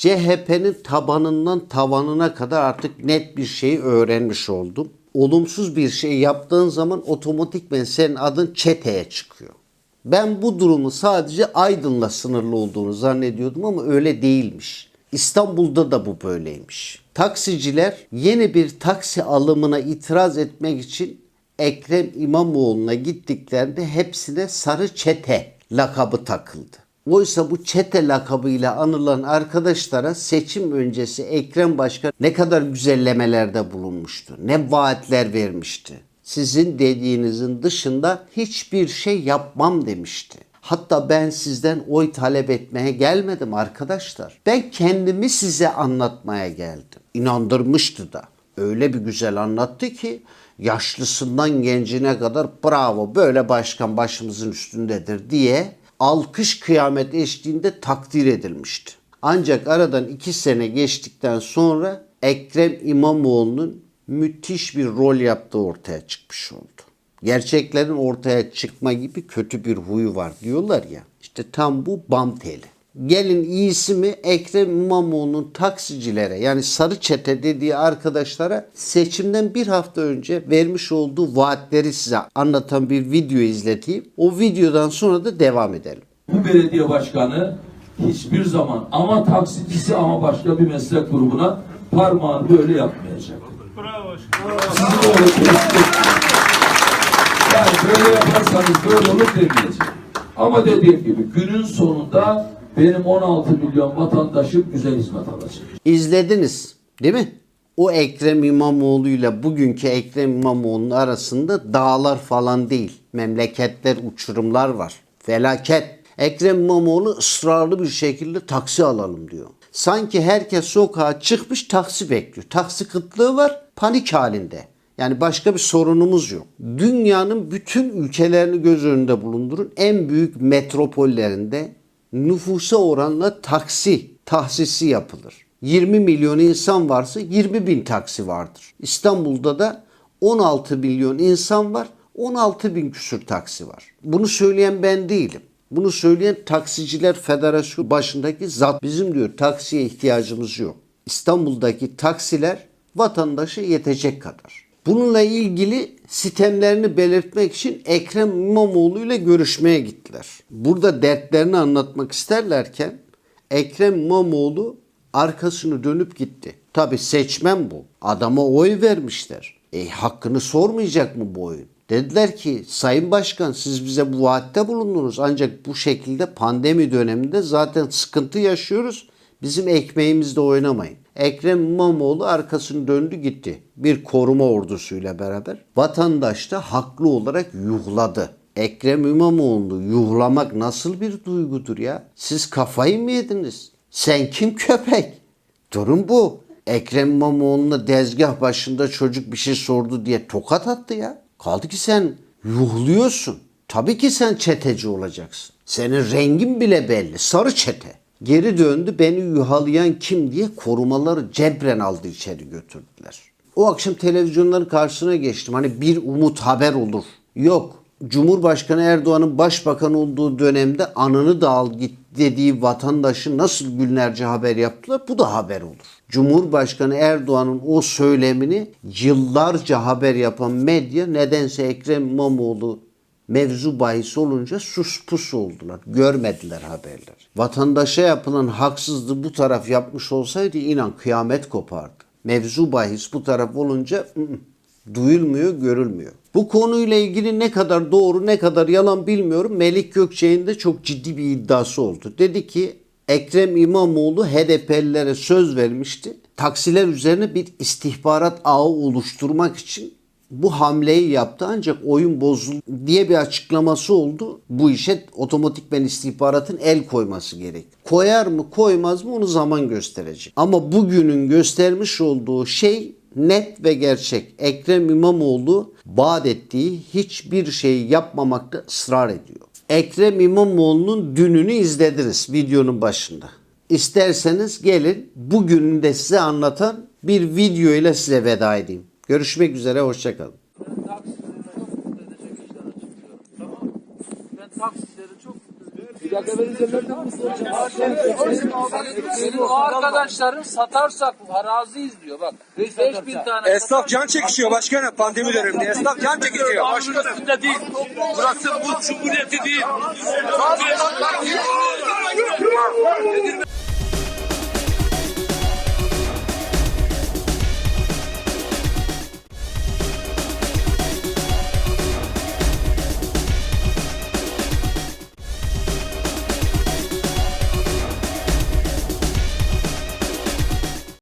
CHP'nin tabanından tavanına kadar artık net bir şeyi öğrenmiş oldum. Olumsuz bir şey yaptığın zaman otomatikmen senin adın çeteye çıkıyor. Ben bu durumu sadece Aydın'la sınırlı olduğunu zannediyordum ama öyle değilmiş. İstanbul'da da bu böyleymiş. Taksiciler yeni bir taksi alımına itiraz etmek için Ekrem İmamoğlu'na gittiklerinde hepsine sarı çete lakabı takıldı. Oysa bu çete lakabıyla anılan arkadaşlara seçim öncesi Ekrem Başkan ne kadar güzellemelerde bulunmuştu. Ne vaatler vermişti. Sizin dediğinizin dışında hiçbir şey yapmam demişti. Hatta ben sizden oy talep etmeye gelmedim arkadaşlar. Ben kendimi size anlatmaya geldim. İnandırmıştı da. Öyle bir güzel anlattı ki yaşlısından gencine kadar bravo böyle başkan başımızın üstündedir diye alkış kıyamet eşliğinde takdir edilmişti. Ancak aradan iki sene geçtikten sonra Ekrem İmamoğlu'nun müthiş bir rol yaptığı ortaya çıkmış oldu. Gerçeklerin ortaya çıkma gibi kötü bir huyu var diyorlar ya. İşte tam bu bam teli. Gelin iyisi mi Ekrem İmamoğlu'nun taksicilere yani sarı çete dediği arkadaşlara seçimden bir hafta önce vermiş olduğu vaatleri size anlatan bir video izleteyim. O videodan sonra da devam edelim. Bu belediye başkanı hiçbir zaman ama taksicisi ama başka bir meslek grubuna parmağını böyle yapmayacak. Bravo. Tehdit Yani böyle yaparsanız böyle olur demeyecek. Ama dediğim gibi günün sonunda benim 16 milyon vatandaşım güzel hizmet alacak. İzlediniz değil mi? O Ekrem İmamoğlu ile bugünkü Ekrem İmamoğlu'nun arasında dağlar falan değil. Memleketler, uçurumlar var. Felaket. Ekrem İmamoğlu ısrarlı bir şekilde taksi alalım diyor. Sanki herkes sokağa çıkmış taksi bekliyor. Taksi kıtlığı var, panik halinde. Yani başka bir sorunumuz yok. Dünyanın bütün ülkelerini göz önünde bulundurun. En büyük metropollerinde nüfusa oranla taksi tahsisi yapılır. 20 milyon insan varsa 20 bin taksi vardır. İstanbul'da da 16 milyon insan var. 16 bin küsür taksi var. Bunu söyleyen ben değilim. Bunu söyleyen Taksiciler Federasyonu başındaki zat bizim diyor taksiye ihtiyacımız yok. İstanbul'daki taksiler vatandaşa yetecek kadar. Bununla ilgili sistemlerini belirtmek için Ekrem İmamoğlu ile görüşmeye gittiler. Burada dertlerini anlatmak isterlerken Ekrem İmamoğlu arkasını dönüp gitti. Tabi seçmen bu. Adama oy vermişler. E hakkını sormayacak mı bu oyun? Dediler ki Sayın Başkan siz bize bu vaatte bulundunuz ancak bu şekilde pandemi döneminde zaten sıkıntı yaşıyoruz. Bizim ekmeğimizde oynamayın. Ekrem İmamoğlu arkasını döndü gitti. Bir koruma ordusuyla beraber. Vatandaş da haklı olarak yuhladı. Ekrem İmamoğlu'nu yuhlamak nasıl bir duygudur ya? Siz kafayı mı yediniz? Sen kim köpek? Durum bu. Ekrem İmamoğlu'na dezgah başında çocuk bir şey sordu diye tokat attı ya. Kaldı ki sen yuhluyorsun. Tabii ki sen çeteci olacaksın. Senin rengin bile belli. Sarı çete. Geri döndü beni yuhalayan kim diye korumaları cebren aldı içeri götürdüler. O akşam televizyonların karşısına geçtim. Hani bir umut haber olur. Yok. Cumhurbaşkanı Erdoğan'ın başbakan olduğu dönemde anını da al git dediği vatandaşı nasıl günlerce haber yaptılar bu da haber olur. Cumhurbaşkanı Erdoğan'ın o söylemini yıllarca haber yapan medya nedense Ekrem İmamoğlu mevzu bahis olunca sus pus oldular. Görmediler haberler. Vatandaşa yapılan haksızlığı bu taraf yapmış olsaydı inan kıyamet kopardı. Mevzu bahis bu taraf olunca duyulmuyor, görülmüyor. Bu konuyla ilgili ne kadar doğru ne kadar yalan bilmiyorum. Melik Gökçe'nin de çok ciddi bir iddiası oldu. Dedi ki Ekrem İmamoğlu HDP'lilere söz vermişti. Taksiler üzerine bir istihbarat ağı oluşturmak için bu hamleyi yaptı ancak oyun bozuldu diye bir açıklaması oldu. Bu işe otomatikmen istihbaratın el koyması gerek. Koyar mı koymaz mı onu zaman gösterecek. Ama bugünün göstermiş olduğu şey net ve gerçek. Ekrem İmamoğlu vaat ettiği hiçbir şeyi yapmamakta ısrar ediyor. Ekrem İmamoğlu'nun dününü izlediniz videonun başında. İsterseniz gelin bugününü de size anlatan bir video ile size veda edeyim. Görüşmek üzere, hoşçakalın. Ben taksicilere çok mutlu edecek işler açıklıyorum. Tamam mı? Ben taksicileri çok mutlu edecek Senin o arkadaşların satarsak araziyiz diyor bak. 5000 tane Esnaf can çekişiyor başkanım pandemi döneminde. Esnaf can çekişiyor. üstünde değil. Burası bu cumhuriyeti değil.